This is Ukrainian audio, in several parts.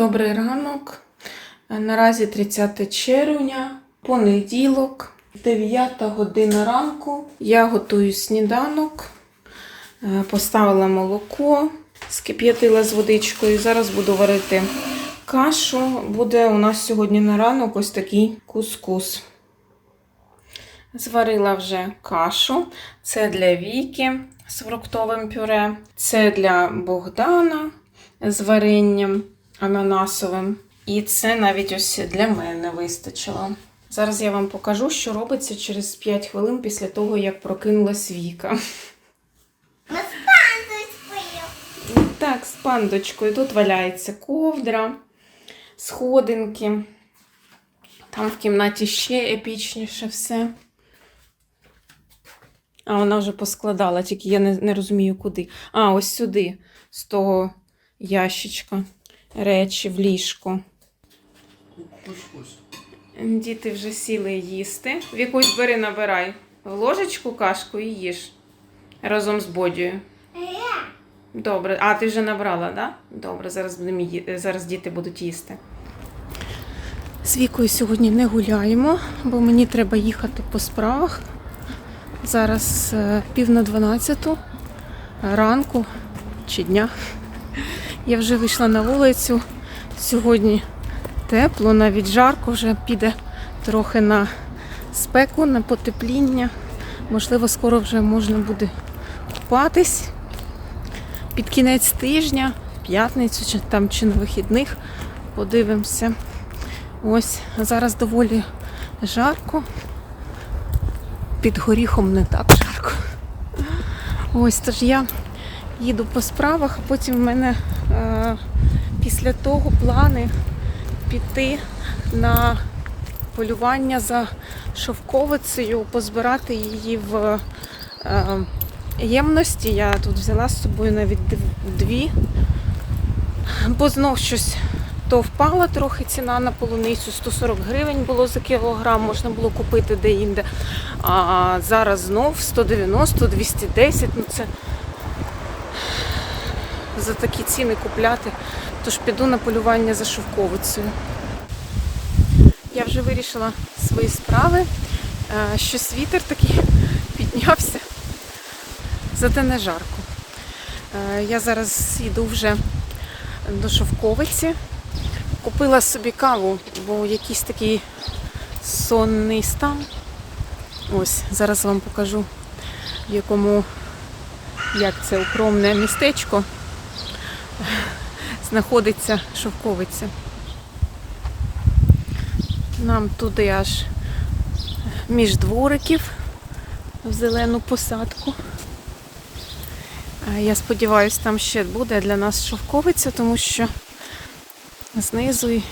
Добрий ранок. Наразі 30 червня, понеділок, 9 година ранку. Я готую сніданок, Е, поставила молоко, скип'ятила з водичкою. Зараз буду варити кашу. Буде у нас сьогодні на ранок ось такий кускус. Зварила вже кашу. Це для Віки з фруктовим пюре. Це для Богдана з варенням ананасовим. І це навіть ось для мене вистачило. Зараз я вам покажу, що робиться через 5 хвилин після того, як прокинулась Віка. Ми з пандою спою. Так, з пандочкою. Тут валяється ковдра, сходинки. Там в кімнаті ще епічніше все. А вона вже поскладала, тільки я не, не розумію куди. А, ось сюди, з того ящичка. Речі в ліжко. Діти вже сіли їсти. Вікусь бери, набирай в ложечку кашку і їж разом з бодію. Добре. А, ти вже набрала, так? Да? Добре, зараз, будемо ї... зараз діти будуть їсти. З Вікою сьогодні не гуляємо, бо мені треба їхати по справах. Зараз е, пів на дванадцяту ранку чи дня. Я вже вийшла на вулицю. Сьогодні тепло, навіть жарко вже піде трохи на спеку, на потепління. Можливо, скоро вже можна буде купатись під кінець тижня, в п'ятницю чи там чи на вихідних. Подивимося. Ось зараз доволі жарко. Під горіхом не так жарко. Ось тож я їду по справах, а потім в мене е, після того плани піти на полювання за шовковицею, позбирати її в е, ємності. Я тут взяла з собою навіть дві, бо знов щось то впала трохи ціна на полуницю, 140 гривень було за кілограм, можна було купити де-інде. А зараз знов 190, 210. Ну це за такі ціни купляти. Тож піду на полювання за шовковицею. Я вже вирішила свої справи. Е, Щось вітер такий піднявся, зате не жарко. Е, Я зараз йду вже до шовковиці. Купила собі каву, бо якийсь такий сонний стан. Ось, зараз вам покажу, в якому, як це укромне містечко знаходиться шовковиця. Нам туди аж між двориків в зелену посадку. Я сподіваюся, там ще буде для нас шовковиця, тому що знизу,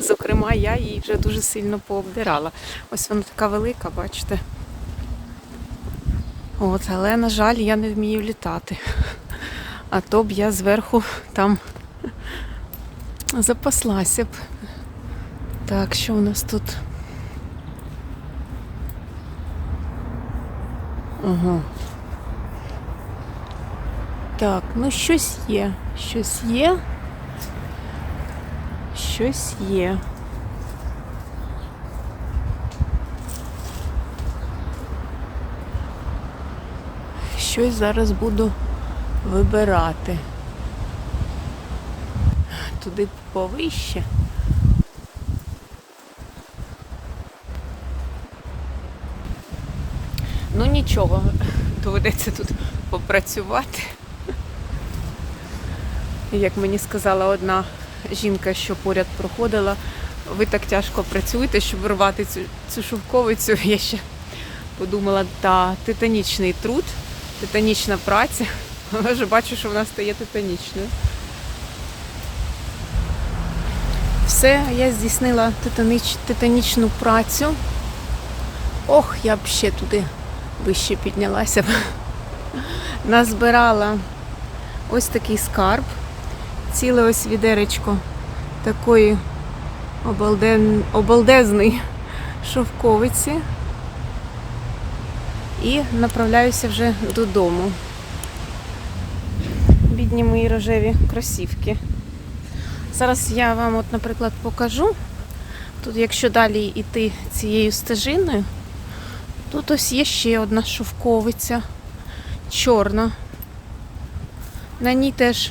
зокрема, я її вже дуже сильно пообдирала. Ось вона така велика, бачите. От, але, на жаль, я не вмію літати. А то б я зверху там запаслася б. Так, що у нас тут? Ага. Так, ну щось є. Щось є. Щось є. Щось зараз буду вибирати. Туди повище. Ну нічого, доведеться тут попрацювати. Як мені сказала одна жінка, що поряд проходила, ви так тяжко працюєте, щоб рвати цю, цю шовковицю. Я ще подумала, та титанічний труд, титанічна праця. Але вже бачу, що вона стає титанічною. Все, я здійснила титаніч, титанічну працю. Ох, я б ще туди вище піднялася. Назбирала ось такий скарб, ціле ось відеречко такої обалден... обалдезної шовковиці. І направляюся вже додому. Бідні мої рожеві кросівки. Зараз я вам, от, наприклад, покажу. Тут, якщо далі йти цією стежиною, тут ось є ще одна шовковиця чорна. На ній теж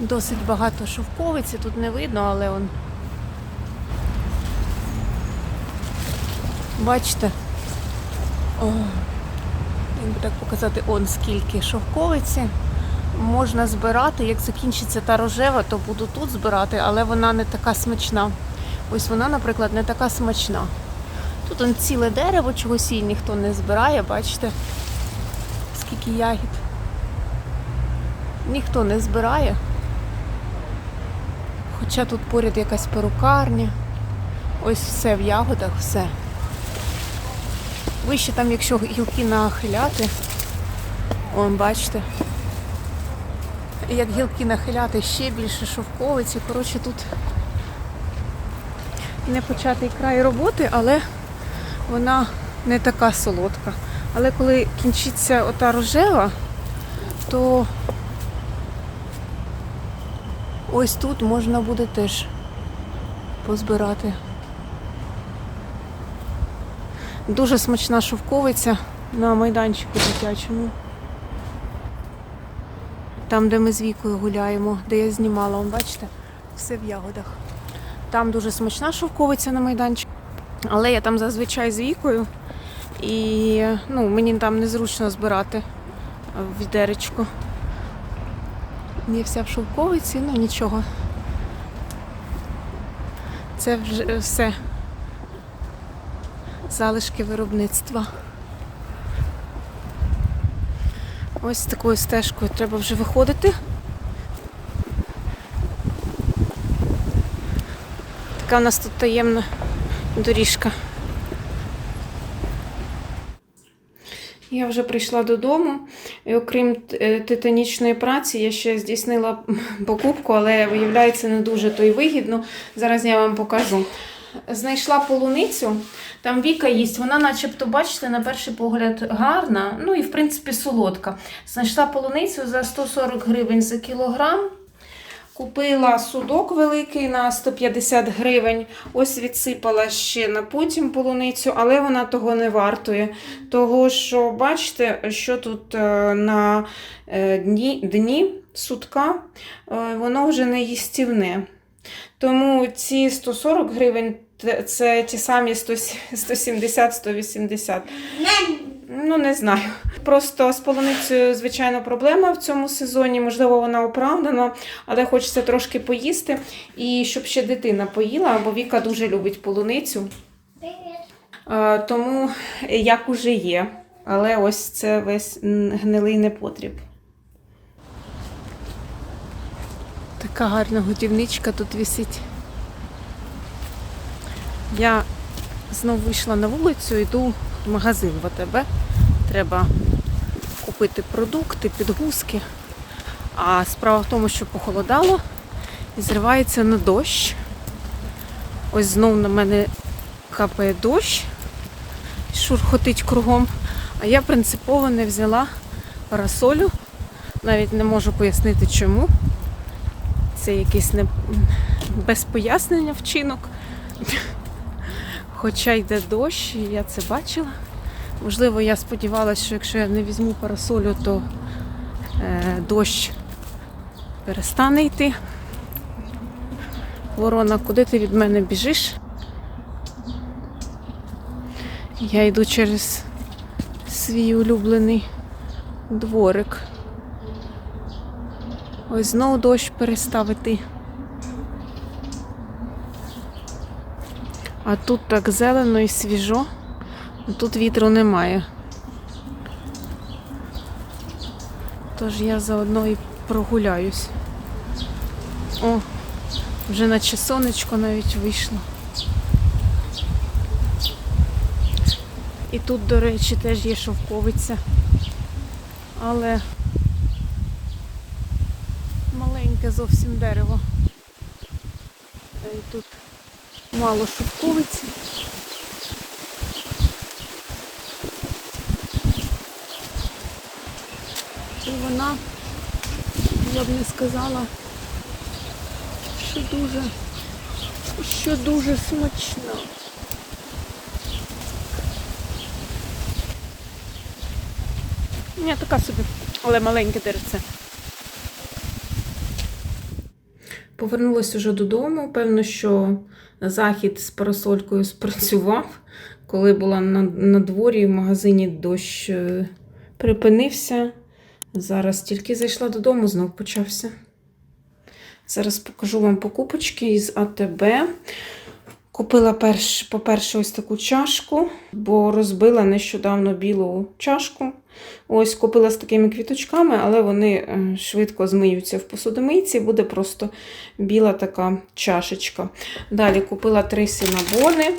досить багато шовковиці, тут не видно, але он. Бачите? О, як би так показати, он скільки шовковиці можна збирати. Як закінчиться та рожева, то буду тут збирати, але вона не така смачна. Ось вона, наприклад, не така смачна. Тут он ціле дерево, чогось її ніхто не збирає, бачите, скільки ягід. Ніхто не збирає. Хоча тут поряд якась перукарня. Ось все в ягодах, все. Вище там, якщо гілки нахиляти, он бачите, як гілки нахиляти, ще більше шовковиці. Коротше, тут не початий край роботи, але вона не така солодка. Але коли кінчиться ота рожева, то ось тут можна буде теж позбирати. Дуже смачна шовковиця на майданчику дитячому. Там, де ми з Вікою гуляємо, де я знімала, он, бачите, все в ягодах. Там дуже смачна шовковиця на майданчику. Але я там зазвичай з Вікою. І ну, мені там незручно збирати в відеречку. Я вся в шовковиці, ну нічого. Це вже все залишки виробництва. Ось такою стежкою треба вже виходити. Така у нас тут таємна доріжка. Я вже прийшла додому, і окрім е, титанічної праці, я ще здійснила покупку, але виявляється не дуже то й вигідно. Зараз я вам покажу. Знайшла полуницю, там Віка їсть, вона начебто, бачите, на перший погляд гарна, ну і в принципі солодка. Знайшла полуницю за 140 гривень за кілограм. Купила судок великий на 150 гривень. Ось відсипала ще на потім полуницю, але вона того не вартує. Того, що бачите, що тут е, на е, дні, дні судка, е, воно вже не їстівне. Тому ці 140 гривень це ті самі 170-180. Ну, не знаю. Просто з полуницею, звичайно, проблема в цьому сезоні. Можливо, вона оправдана, але хочеться трошки поїсти. І щоб ще дитина поїла, бо Віка дуже любить полуницю. Тому як уже є. Але ось це весь гнилий непотріб. Така гарна годівничка тут висить. Я знов вийшла на вулицю, йду в магазин в АТБ. Треба купити продукти, підгузки. А справа в тому, що похолодало і зривається на дощ. Ось знов на мене капає дощ, шурхотить кругом. А я принципово не взяла парасолю. Навіть не можу пояснити чому. Це якийсь не... без пояснення вчинок. Хоча йде дощ, і я це бачила. Можливо, я сподівалася, що якщо я не візьму парасолю, то е, дощ перестане йти. Ворона, куди ти від мене біжиш? Я йду через свій улюблений дворик. Ось знову дощ перестав іти. А тут так зелено і свіжо, а тут вітру немає. Тож я заодно і прогуляюсь. О, вже наче сонечко навіть вийшло. І тут, до речі, теж є шовковиця. Але маленьке зовсім дерево. Й тут мало шовковиці. І вона, я б не сказала, що дуже, що дуже смачна. Ні, така собі, але маленьке деревце. Повернулася вже додому. Певно, що захід з парасолькою спрацював. Коли була на, на дворі в магазині дощ е, припинився. Зараз тільки зайшла додому, знов почався. Зараз покажу вам покупочки із АТБ. Купила, перш, по-перше, ось таку чашку, бо розбила нещодавно білу чашку. Ось купила з такими квіточками, але вони е, швидко змиються в посудомийці, буде просто біла така чашечка. Далі купила три синабони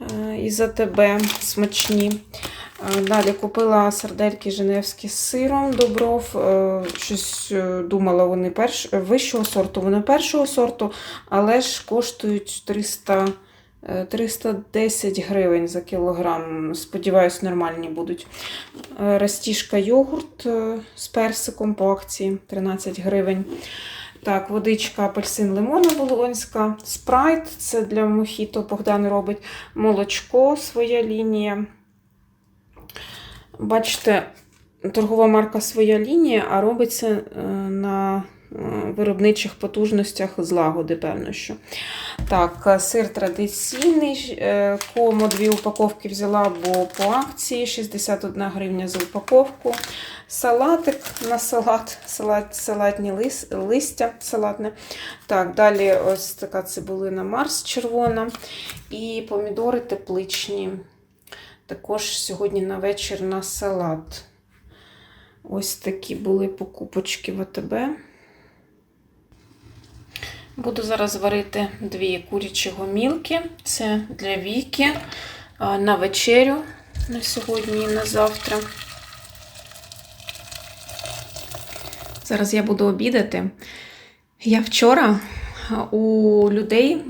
е, із АТБ смачні. Е, Далі купила сардельки женевські з сиром добров. Щось думала, вони перш... вищого сорту, вони першого сорту, але ж коштують 300, е, 310 гривень за кілограм. Сподіваюсь, нормальні будуть. Е, Растіжка йогурт е, з персиком по акції 13 гривень. Так, водичка апельсин лимона волонська, спрайт це для мохіто Богдан робить. Молочко своя лінія. Бачите, торгова марка своя лінія, а робиться е, на е, виробничих потужностях злагоди, певно, що. Так, е, сир традиційний. е, Кому дві упаковки взяла, бо по акції 61 гривня за упаковку. Салатик на салат, салат салатні лис, листя салатне. Так, далі ось така цибулина Марс червона. І помідори тепличні. Також сьогодні на вечір на салат. Ось такі були покупочки в АТБ. Буду зараз варити дві курячі гомілки. Це для Віки на вечерю на сьогодні і на завтра. Зараз я буду обідати. Я вчора у людей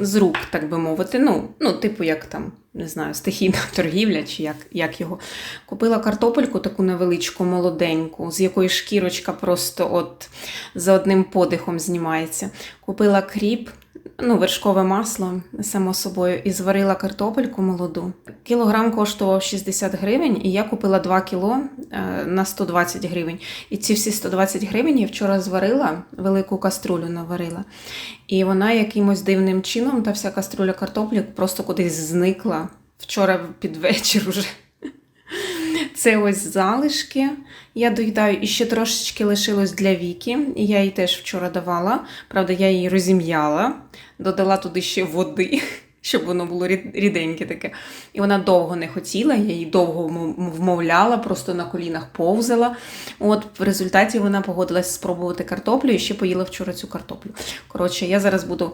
з рук, так би мовити, ну, ну, типу, як там, не знаю, стихійна торгівля, чи як, як його. Купила картопельку таку невеличку, молоденьку, з якої шкірочка просто от за одним подихом знімається. Купила кріп, ну, вершкове масло, само собою, і зварила картопельку молоду. Кілограм коштував 60 гривень, і я купила 2 кіло е, на 120 гривень. І ці всі 120 гривень я вчора зварила, велику каструлю наварила. І вона якимось дивним чином, та вся каструля картоплі просто кудись зникла. Вчора під вечір уже. Це ось залишки. Я доїдаю і ще трошечки лишилось для Віки. Я їй теж вчора давала. Правда, я її розім'яла, додала туди ще води, щоб воно було ріденьке таке. І вона довго не хотіла, я її довго вмовляла, просто на колінах повзала. От в результаті вона погодилась спробувати картоплю і ще поїла вчора цю картоплю. Коротше, я зараз буду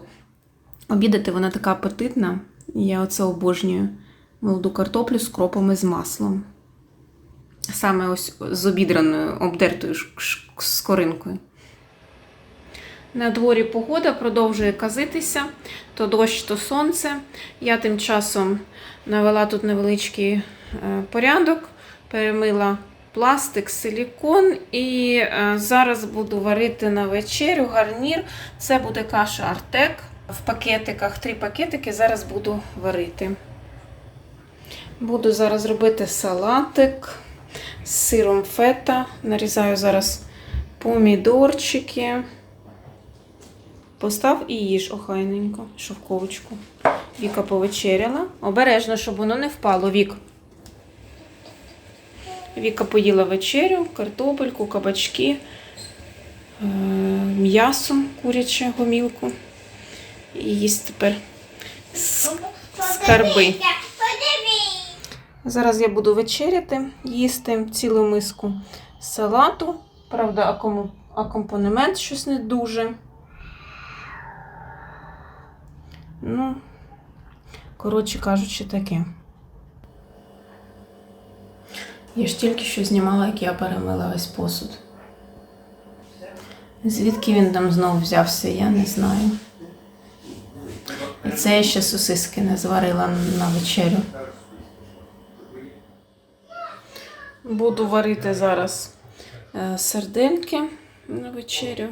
обідати, вона така апетитна. Я оце обожнюю. Молоду картоплю з кропом і з маслом. Саме ось з обідраною, обдертою скоринкою. На дворі погода продовжує казитися, то дощ, то сонце. Я тим часом навела тут невеличкий е, порядок, перемила пластик, силікон і е, зараз буду варити на вечерю гарнір. Це буде каша Артек в пакетиках, три пакетики. Зараз буду варити. Буду зараз робити салатик з сиром фета. Нарізаю зараз помідорчики. Постав і їж охайненько, шовковочку. Віка повечеряла. Обережно, щоб воно не впало. Вік. Віка поїла вечерю, картопельку, кабачки, е, м'ясо, куряче гомілку. І їсть тепер скарби. Зараз я буду вечеряти, їсти цілу миску салату. Правда, акомпанемент щось не дуже. Ну, коротше кажучи, таке. Я ж тільки що знімала, як я перемила весь посуд. Звідки він там знову взявся, я не знаю. І це я ще сосиски не зварила на вечерю. Буду варити зараз е, на вечерю.